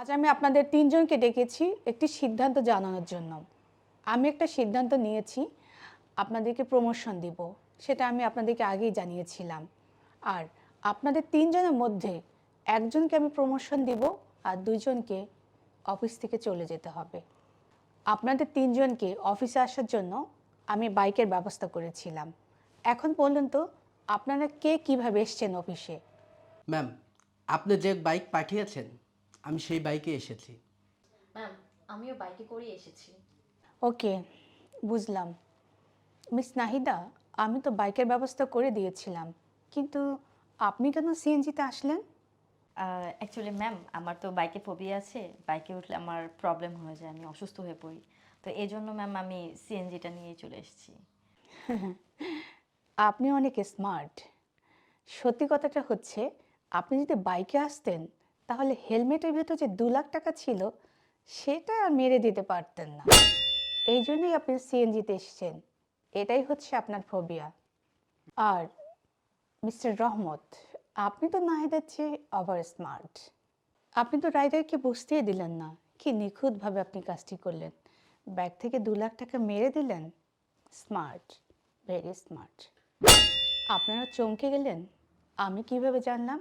আজ আমি আপনাদের তিনজনকে ডেকেছি একটি সিদ্ধান্ত জানানোর জন্য। আমি একটা সিদ্ধান্ত নিয়েছি, আপনাদেরকে প্রমোশন দিব, সেটা আমি আপনাদেরকে আগেই জানিয়েছিলাম। আর আপনাদের তিনজনের মধ্যে একজনকে আমি প্রমোশন দিব আর দুজনকে অফিস থেকে চলে যেতে হবে। আপনাদের তিনজনকে অফিসে আসার জন্য আমি বাইকের ব্যবস্থা করেছিলাম। এখন পর্যন্ত আপনারা কে কীভাবে এসছেন অফিসে ম্যাম আপনি যে বাইক পাঠিয়েছেন আমি সেই বাইকে এসেছি। ম্যাম আমিও বাইকে করেই এসেছি। ওকে বুঝলাম। মিস নাহিদা আমি তো বাইকের ব্যবস্থা করে দিয়েছিলাম। কিন্তু আপনি কেন সিএনজিতে আসলেন? অ্যাকচুয়ালি ম্যাম আমার তো বাইকে ফোবিয়া আছে। বাইকে উঠলে আমার প্রবলেম হয়ে যায় আমি অসুস্থ হয়ে পড়ি। তো এই জন্য ম্যাম আমি সিএনজিটা নিয়ে চলে এসেছি। আপনি অনেক স্মার্ট সত্যি কথাটা হচ্ছে আপনি যদি বাইকে আসতেন তাহলে হেলমেটের ভেতর যে দু লাখ টাকা ছিল, সেটা আর মেরে দিতে পারতেন না। এই জন্যই আপনি সিএনজিতে এসেছেন। এটাই হচ্ছে আপনার ফোবিয়া আর মিস্টার রহমত, আপনি তো নাহিদের চেয়ে ওভার স্মার্ট আপনি তো রাইডারকে বুঝতেই দিলেন না কি নিখুঁতভাবে আপনি কাজটি করলেন। ব্যাগ থেকে দু লাখ টাকা মেরে দিলেন? স্মার্ট ভেরি স্মার্ট আপনারা চমকে গেলেন? আমি কীভাবে জানলাম?